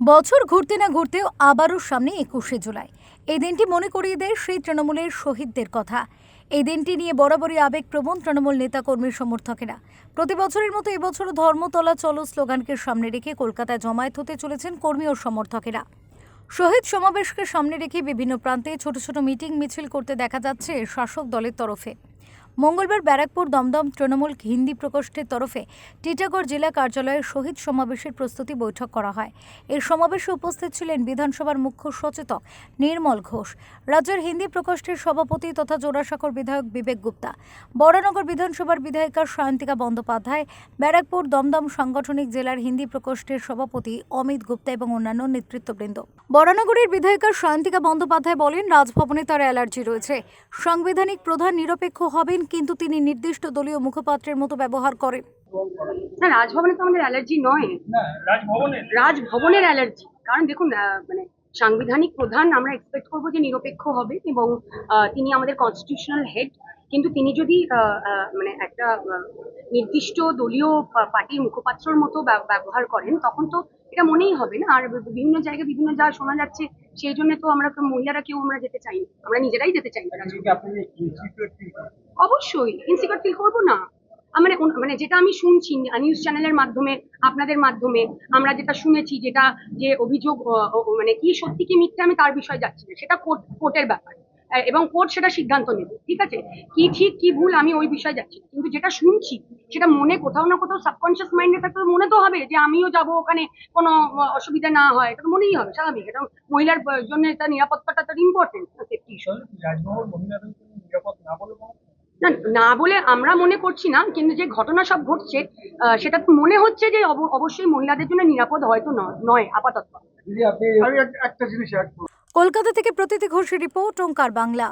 বছর ঘুরতে না ঘুরতেও আবারও সামনে একুশে জুলাই। এই দিনটি মনে করিয়ে দেয় সেই তৃণমূলের শহীদদের কথা। এই দিনটি নিয়ে বরাবরই আবেগপ্রবণ তৃণমূল নেতাকর্মীর সমর্থকেরা। প্রতি বছরের মতো এবছরও ধর্মতলা চলো স্লোগানকে সামনে রেখে কলকাতায় জমায়েত হতে চলেছেন কর্মী ও সমর্থকেরা। শহীদ সমাবেশকে সামনে রেখে বিভিন্ন প্রান্তে ছোট ছোট মিটিং মিছিল করতে দেখা যাচ্ছে শাসক দলের তরফে। মঙ্গলবার ব্যারাকপুর দমদম তৃণমূল হিন্দি প্রকোষ্ঠের তরফে টিটাগড় জেলা কার্যালয়ে শহীদ সমাবেশের প্রস্তুতি বৈঠক করা হয়। এই সমাবেশে উপস্থিত ছিলেন বিধানসভার মুখ্য সচেতক নির্মল ঘোষ, রাজ্যের হিন্দি প্রকোষ্ঠের সভাপতি তথা জোড়াসাঁকর বিধায়ক বিবেক গুপ্তা বরানগর বিধানসভার বিধায়িকা সায়ন্তিকা বন্দ্যোপাধ্যায়, ব্যারাকপুর দমদম সাংগঠনিক জেলার হিন্দি প্রকোষ্ঠের সভাপতি অমিত গুপ্তা এবং অন্যান্য নেতৃত্ববৃন্দ। বরানগরের বিধায়িকা সায়ন্তিকা বন্দ্যোপাধ্যায় বলেন, রাজভবনে তার অ্যালার্জি রয়েছে। সাংবিধানিক প্রধান নিরপেক্ষ হবেন কিন্তু তিনি নির্দিষ্ট দলীয় মুখপাত্রের মতো ব্যবহার করেন। না রাজভবনে তো আমাদের অ্যালার্জি নয়। না রাজভবনের রাজভবনের অ্যালার্জি। কারণ দেখুন আহ, মানে সাংবিধানিক প্রধান আমরা এক্সপেক্ট করব যে নিরপেক্ষ হবে এবং আহ, তিনি আমাদের কনস্টিটিউশনাল হেড কিন্তু তিনি যদি আহ, আহ, মানে একটা নির্দিষ্ট দলীয় পার্টির মুখপাত্রর মতো ব্যবহার করেন তখন তো এটা মনেই হবে না। আর বিভিন্ন জায়গায় বিভিন্ন যা শোনা যাচ্ছে সেই জন্য তো আমরা তো মহিলারা কেউ আমরা যেতে চাই না। আমরা নিজেরাই যেতে চাই না। অবশ্যই ইনসিকিউর ফিল করব না। মানে মানে যেটা আমি শুনছি নিউজ চ্যানেলের মাধ্যমে আপনাদের মাধ্যমে আমরা যেটা শুনেছি যেটা যে অভিযোগ মানে কি সত্যি কি মিথ্যে আমি তার বিষয়ে যাচ্ছি না। সেটা কোর্ট কোর্টের ব্যাপার। এবং কোর্ট সেটা সিদ্ধান্ত নেবে ঠিক আছে? কি ঠিক কি ভুল আমি ওই বিষয়ে যাচ্ছি কিন্তু যেটা শুনছি সেটা মনে কোথাও না কোথাও সাবকনশিয়াস মাইন্ডে থাকতে মনে তো হবে যে আমিও যাব ওখানে কোনো অসুবিধা না হয় এটা তো মনেই হবে স্বাভাবিক। এটা মহিলার জন্য এটা নিরাপত্তাটা তার ইম্পর্টেন্ট সেফটি মহিলাদের জন্য নিরাপদ না বলে না না বলে আমরা মনে করছি না কিন্তু যে ঘটনা সব ঘটছে আহ, সেটা তো মনে হচ্ছে যে অব- অবশ্যই মহিলাদের জন্য নিরাপদ হয়তো নয় নয় আপাতত। আপনি একটা জিনিস কলকাতা থেকে প্রতীতি ঘোষের রিপোর্ট ওঙ্কার বাংলা।